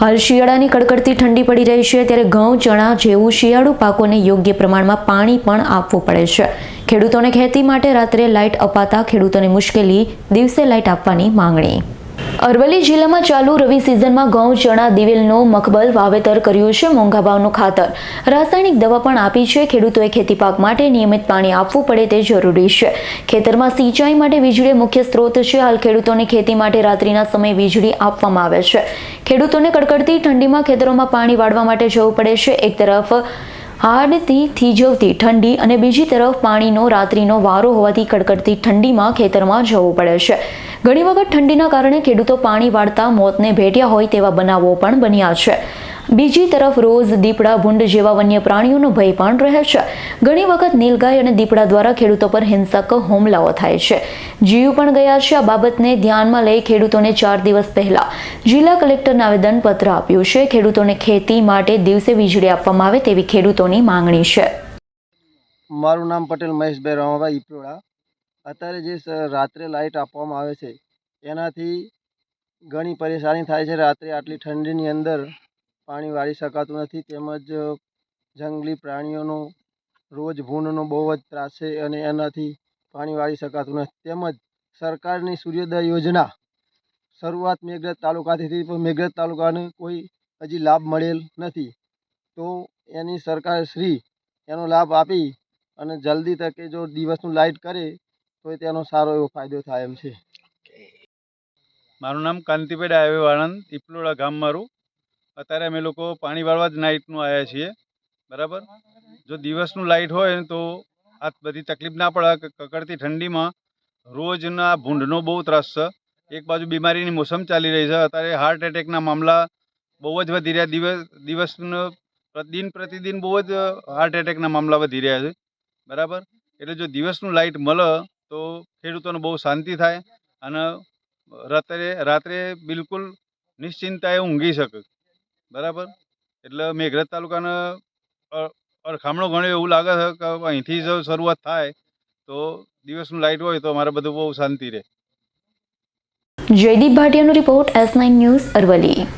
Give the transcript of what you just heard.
હાલ શિયાળાની કડકડતી ઠંડી પડી રહી છે ત્યારે ઘઉં, ચણા જેવું શિયાળુ પાકોને યોગ્ય પ્રમાણમાં પાણી પણ આપવું પડે છે. ખેડૂતોને ખેતી માટે રાત્રે લાઇટ અપાતા ખેડૂતોને મુશ્કેલી, દિવસે લાઇટ આપવાની માંગણી. અરવલ્લી જિલ્લામાં ચાલુ રવિ સિઝનમાં ઘઉં, ચણા, દિવેલનો મકબલ વાવેતર કર્યું છે મોંઘા ભાવનું ખાતર. રાસાયણિક દવા પણ આપી છે. ખેડૂતોએ ખેતી પાક માટે નિયમિત પાણી આપવું પડે તે જરૂરી છે. ખેતરમાં સિંચાઈ માટે વીજળી મુખ્ય સ્ત્રોત છે. હાલ ખેડૂતોને ખેતી માટે રાત્રિના સમયે વીજળી આપવામાં આવે છે. ખેડૂતોને કડકડતી ઠંડીમાં ખેતરોમાં પાણી વાળવા માટે જવું પડે છે. એક તરફ હાડથી થીજવતી ઠંડી અને બીજી તરફ પાણીનો રાત્રિનો વારો હોવાથી કડકડતી ઠંડીમાં ખેતરમાં જવું પડે છે. ઘણી વખત ઠંડીના કારણે ખેડૂતો પાણી વાળતા મોતને ભેટ્યા હોય તેવા બનાવો પણ બન્યા છે. બીજી તરફ રોજ દીપડા ભૂંડ જેવા વન્ય પ્રાણીઓનો ભય પણ રહે છે. ઘણી વખત નીલગાય અને દીપડા દ્વારા ખેડૂતો પર હિંસક હુમલાઓ થાય છે. જીવ પણ ગયા છે. આ બાબતને ધ્યાનમાં લઈ ખેડૂતોને ચાર દિવસ પહેલા જિલ્લા કલેક્ટરને આવેદનપત્ર આપ્યું છે. ખેડૂતોને ખેતી માટે દિવસે વીજળી આપવામાં આવે તેવી ખેડૂતોની માંગણી છે. મારું નામ પટેલ મહેશભાઈ રામાભાઈ ઇપરોડા અત્યારે જે રાત્રે લાઇટ આપવામાં આવે છે, એનાથી ઘણી પરેશાની થાય છે. રાત્રે આટલી ઠંડીની અંદર પાણી વાળી શકાતું નથી, તેમજ જંગલી પ્રાણીઓનો રોજ ભૂંડનો બહુ જ ત્રાસ છે અને એનાથી પાણી વાળી શકાતું નથી. તેમજ સરકારની સૂર્યોદય યોજના, શરૂઆત મેઘરજ તાલુકાથી થઈ પણ મેઘરજ તાલુકાને કોઈ હજી લાભ મળેલ નથી. તો એની સરકાર શ્રી એનો લાભ આપી અને જલ્દી તકે જો દિવસનું લાઇટ કરે તો તેનો સારો એવો ફાયદો થાય એમ છે. મારું નામ કાંતિભાઈ ડાયવે વાળંદ ઇપલોડા ગામ મારું. અત્યારે અમે લોકો પાણી વાળવા જ નાઇટનું આવ્યા છીએ, બરાબર? જો દિવસનું લાઇટ હોય તો આ બધી તકલીફ ના પડે કકડતી ઠંડીમાં રોજના ભૂંડનો બહુ ત્રાસ છે. એક બાજુ બીમારીની મોસમ ચાલી રહી છે, અત્યારે હાર્ટ એટેકના મામલા બહુ જ વધી રહ્યા, દિવસ, દિવસનો દિન પ્રતિદિન બહુ જ હાર્ટ એટેકના મામલા વધી રહ્યા છે, બરાબર? એટલે જો દિવસનું લાઇટ મળે તો ખેડૂતોને બહુ શાંતિ થાય અને રાત્રે રાત્રે બિલકુલ નિશ્ચિંતાએ ઊંઘી શકે. બરાબર? એટલે મેઘરજ તાલુકાને અરખામણો ગણ્યો એવું લાગે છે કે અહીંથી જો શરૂઆત થાય તો દિવસનું લાઇટ હોય તો અમારે બધું બહુ શાંતિ રહે. Jaydeep ભાટિયાનો report S nine news Aravalli.